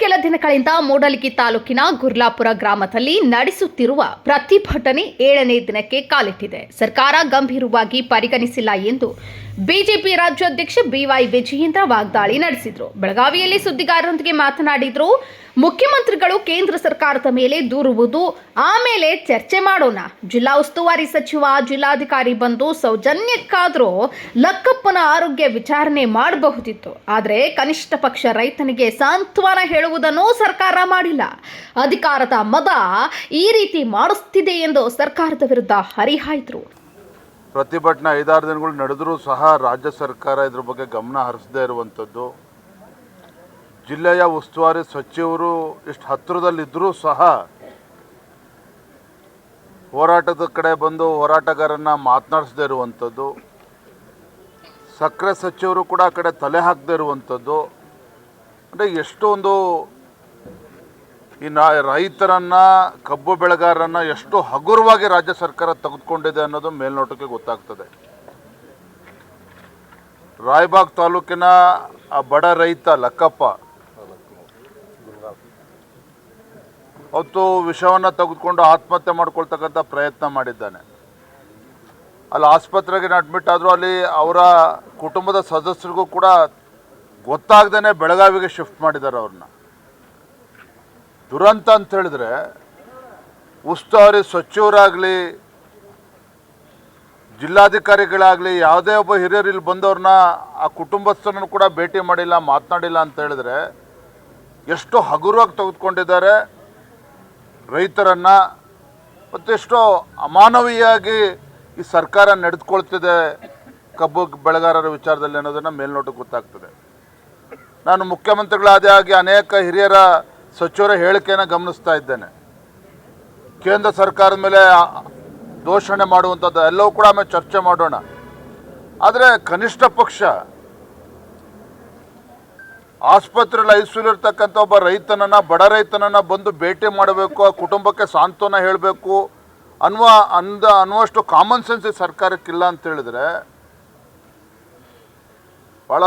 ಕೆಲ ದಿನಗಳಿಂದ ಮೂಡಲಗಿ ತಾಲೂಕಿನ ಗುರ್ಲಾಪುರ ಗ್ರಾಮದಲ್ಲಿ ನಡೆಸುತ್ತಿರುವ ಪ್ರತಿಭಟನೆ ಏಳನೇ ದಿನಕ್ಕೆ ಕಾಲಿಟ್ಟಿದೆ. ಸರ್ಕಾರ ಗಂಭೀರವಾಗಿ ಪರಿಗಣಿಸಿಲ್ಲ ಎಂದು ಬಿಜೆಪಿ ರಾಜ್ಯಾಧ್ಯಕ್ಷ ಬಿವೈ ವಿಜಯೇಂದ್ರ ವಾಗ್ದಾಳಿ ನಡೆಸಿದರು. ಬೆಳಗಾವಿಯಲ್ಲಿ ಸುದ್ದಿಗಾರರೊಂದಿಗೆ ಮಾತನಾಡಿದ್ರು, ಮುಖ್ಯಮಂತ್ರಿಗಳು ಕೇಂದ್ರ ಸರ್ಕಾರದ ಮೇಲೆ ದೂರುವುದು, ಆಮೇಲೆ ಚರ್ಚೆ ಮಾಡೋಣ. ಜಿಲ್ಲಾ ಉಸ್ತುವಾರಿ ಸಚಿವ, ಜಿಲ್ಲಾಧಿಕಾರಿ ಬಂದು ಸೌಜನ್ಯಕ್ಕಾದರೂ ಲಕ್ಕಪ್ಪನ ಆರೋಗ್ಯ ವಿಚಾರಣೆ ಮಾಡಬಹುದಿತ್ತು. ಆದರೆ ಕನಿಷ್ಠ ಪಕ್ಷ ರೈತನಿಗೆ ಸಾಂತ್ವನ ಹೇಳುವುದನ್ನು ಸರ್ಕಾರ ಮಾಡಿಲ್ಲ. ಅಧಿಕಾರದ ಮದ ಈ ರೀತಿ ಮಾಡಿಸ್ತಿದೆ ಎಂದು ಸರ್ಕಾರದ ವಿರುದ್ಧ ಹರಿಹಾಯ್ದರು. ಪ್ರತಿಭಟನೆ ಐದಾರು ದಿನಗಳು ನಡೆದರೂ ಸಹ ರಾಜ್ಯ ಸರ್ಕಾರ ಇದ್ರ ಬಗ್ಗೆ ಗಮನ ಹರಿಸದೇ ಇರುವಂಥದ್ದು. ಜಿಲ್ಲೆಯ ಉಸ್ತುವಾರಿ ಸಚಿವರು ಇಷ್ಟು ಹತ್ತಿರದಲ್ಲಿದ್ದರೂ ಸಹ ಹೋರಾಟದ ಕಡೆ ಬಂದು ಹೋರಾಟಗಾರನ್ನು ಮಾತನಾಡಿಸದೇ ಇರುವಂಥದ್ದು. ಸಕ್ಕರೆ ಸಚಿವರು ಕೂಡ ಆ ಕಡೆ ತಲೆ ಹಾಕದೇ ಇರುವಂಥದ್ದು. ಅಂದರೆ ಎಷ್ಟೊಂದು ರೈತರನ್ನು ರೈತರನ್ನ, ಕಬ್ಬು ಬೆಳೆಗಾರರನ್ನು ಎಷ್ಟು ಹಗುರವಾಗಿ ರಾಜ್ಯ ಸರ್ಕಾರ ತೆಗೆದುಕೊಂಡಿದೆ ಅನ್ನೋದು ಮೇಲ್ನೋಟಕ್ಕೆ ಗೊತ್ತಾಗ್ತದೆ. ರಾಯಬಾಗ್ ತಾಲೂಕಿನ ಆ ಬಡ ರೈತ ಲಕ್ಕಪ್ಪ, ಅವತ್ತು ವಿಷವನ್ನು ತೆಗೆದುಕೊಂಡು ಆತ್ಮಹತ್ಯೆ ಮಾಡ್ಕೊಳ್ತಕ್ಕಂಥ ಪ್ರಯತ್ನ ಮಾಡಿದ್ದಾನೆ. ಅಲ್ಲಿ ಆಸ್ಪತ್ರೆಗೆ ಅಡ್ಮಿಟ್ ಆದರೂ ಅಲ್ಲಿ ಅವರ ಕುಟುಂಬದ ಸದಸ್ಯರಿಗೂ ಕೂಡ ಗೊತ್ತಾಗ್ದೇ ಬೆಳಗಾವಿಗೆ ಶಿಫ್ಟ್ ಮಾಡಿದ್ದಾರೆ ಅವ್ರನ್ನ. ದುರಂತ ಅಂತ ಹೇಳಿದ್ರೆ ಉಸ್ತುವಾರಿ ಸಚಿವರಾಗಲಿ, ಜಿಲ್ಲಾಧಿಕಾರಿಗಳಾಗಲಿ, ಯಾವುದೇ ಒಬ್ಬ ಹಿರಿಯರು ಇಲ್ಲಿ ಬಂದವ್ರನ್ನ ಆ ಕುಟುಂಬಸ್ಥರನ್ನು ಕೂಡ ಭೇಟಿ ಮಾಡಿಲ್ಲ, ಮಾತನಾಡಿಲ್ಲ ಅಂತ ಹೇಳಿದ್ರೆ ಎಷ್ಟು ಹಗುರವಾಗಿ ತೆಗೆದುಕೊಂಡಿದ್ದಾರೆ. ರೈತರನ್ನು ಮತ್ತೆಷ್ಟೋ ಅಮಾನವೀಯಾಗಿ ಈ ಸರ್ಕಾರ ನಡೆದುಕೊಳ್ತಿದೆ ಕಬ್ಬು ಬೆಳೆಗಾರರ ವಿಚಾರದಲ್ಲಿ ಅನ್ನೋದನ್ನು ಮೇಲ್ನೋಟಕ್ಕೆ ಗೊತ್ತಾಗ್ತದೆ. ನಾನು ಮುಖ್ಯಮಂತ್ರಿಗಳಾದೇ ಆಗಿ ಅನೇಕ ಹಿರಿಯರ ಸಚಿವರ ಹೇಳಿಕೆಯನ್ನು ಗಮನಿಸ್ತಾ ಇದ್ದೇನೆ. ಕೇಂದ್ರ ಸರ್ಕಾರದ ಮೇಲೆ ದೋಷಣೆ ಮಾಡುವಂಥದ್ದು ಎಲ್ಲವೂ ಕೂಡ ಆಮೇಲೆ ಚರ್ಚೆ ಮಾಡೋಣ. ಆದರೆ ಕನಿಷ್ಠ ಪಕ್ಷ ಆಸ್ಪತ್ರೆಯಲ್ಲಿ ಐಸೂಲಿರ್ತಕ್ಕಂಥ ಒಬ್ಬ ರೈತನನ್ನ, ಬಡ ರೈತನನ್ನು ಬಂದು ಭೇಟಿ ಮಾಡಬೇಕು, ಆ ಕುಟುಂಬಕ್ಕೆ ಸಾಂತ್ವನ ಹೇಳಬೇಕು ಅನ್ನುವ ಅಂದ, ಅನ್ನುವಷ್ಟು ಕಾಮನ್ ಸೆನ್ಸ್ ಸರ್ಕಾರಕ್ಕಿಲ್ಲ ಅಂತ ಹೇಳಿದ್ರೆ ಭಾಳ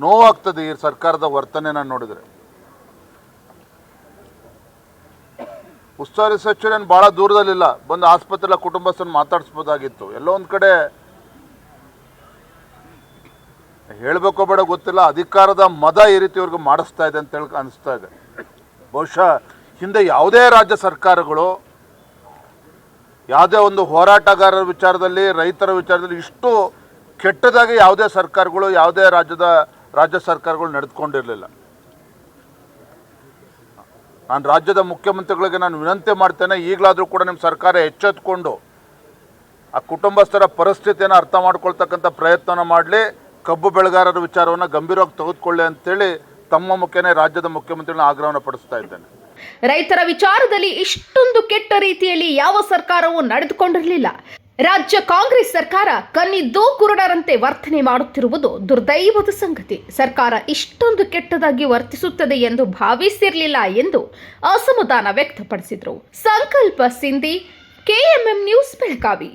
ನೋವಾಗ್ತದೆ ಈ ಸರ್ಕಾರದ ವರ್ತನೆನ ನೋಡಿದ್ರೆ. ಉಸ್ತುವಾರಿ ಸಚಿವರೇನು ಭಾಳ ದೂರದಲ್ಲಿಲ್ಲ. ಬಂದು ಆಸ್ಪತ್ರೆಲ್ಲ ಕುಟುಂಬಸ್ಥರನ್ನು ಮಾತಾಡಿಸ್ಬೋದಾಗಿತ್ತು. ಎಲ್ಲೋ ಒಂದು ಕಡೆ ಹೇಳಬೇಕೋ ಬೇಡ ಗೊತ್ತಿಲ್ಲ. ಅಧಿಕಾರದ ಮದ ಈ ರೀತಿ ಇವ್ರಿಗೆ ಮಾಡಿಸ್ತಾ ಇದೆ ಅಂತ ಹೇಳಿ ಅನಿಸ್ತಾ ಇದೆ. ಬಹುಶಃ ಹಿಂದೆ ಯಾವುದೇ ರಾಜ್ಯ ಸರ್ಕಾರಗಳು ಯಾವುದೇ ಒಂದು ಹೋರಾಟಗಾರರ ವಿಚಾರದಲ್ಲಿ, ರೈತರ ವಿಚಾರದಲ್ಲಿ ಇಷ್ಟು ಕೆಟ್ಟದಾಗಿ ಯಾವುದೇ ಸರ್ಕಾರಗಳು, ಯಾವುದೇ ರಾಜ್ಯದ ರಾಜ್ಯ ಸರ್ಕಾರಗಳು ನಡೆದುಕೊಂಡಿರಲಿಲ್ಲ ನಾನು ರಾಜ್ಯದ ಮುಖ್ಯಮಂತ್ರಿಗಳಿಗೆ ನಾನು ವಿನಂತಿ ಮಾಡ್ತೇನೆ, ಈಗಲಾದರೂ ಕೂಡ ನಿಮ್ಮ ಸರ್ಕಾರ ಎಚ್ಚೆತ್ಕೊಂಡು ಆ ಕುಟುಂಬಸ್ಥರ ಪರಿಸ್ಥಿತಿಯನ್ನು ಅರ್ಥ ಮಾಡ್ಕೊಳ್ತಕ್ಕಂಥ ಪ್ರಯತ್ನನ ಮಾಡಲಿ, ಕಬ್ಬು ಬೆಳೆಗಾರರ ವಿಚಾರವನ್ನು ಗಂಭೀರವಾಗಿ ತೆಗೆದುಕೊಳ್ಳಿ ಅಂತೇಳಿ ತಮ್ಮ ಮುಖ್ಯನೇ ರಾಜ್ಯದ ಮುಖ್ಯಮಂತ್ರಿಗಳನ್ನ ಆಗ್ರಹವನ್ನು ಪಡಿಸ್ತಾ ಇದ್ದೇನೆ. ರೈತರ ವಿಚಾರದಲ್ಲಿ ಇಷ್ಟೊಂದು ಕೆಟ್ಟ ರೀತಿಯಲ್ಲಿ ಯಾವ ಸರ್ಕಾರವೂ ನಡೆದುಕೊಂಡಿರಲಿಲ್ಲ. ರಾಜ್ಯ ಕಾಂಗ್ರೆಸ್ ಸರ್ಕಾರ ಕನ್ನಿದ್ದು ಕುರುಡರಂತೆ ವರ್ತನೆ ಮಾಡುತ್ತಿರುವುದು ದುರ್ದೈವದ ಸಂಗತಿ. ಸರ್ಕಾರ ಇಷ್ಟೊಂದು ಕೆಟ್ಟದಾಗಿ ವರ್ತಿಸುತ್ತದೆ ಎಂದು ಭಾವಿಸಿರಲಿಲ್ಲ ಎಂದು ಅಸಮಾಧಾನ ವ್ಯಕ್ತಪಡಿಸಿದರು. ಸಂಕಲ್ಪ ಸಿಂಧಿ, ಕೆಎಂಎಂ ನ್ಯೂಸ್ ಬೆಳಗಾವಿ.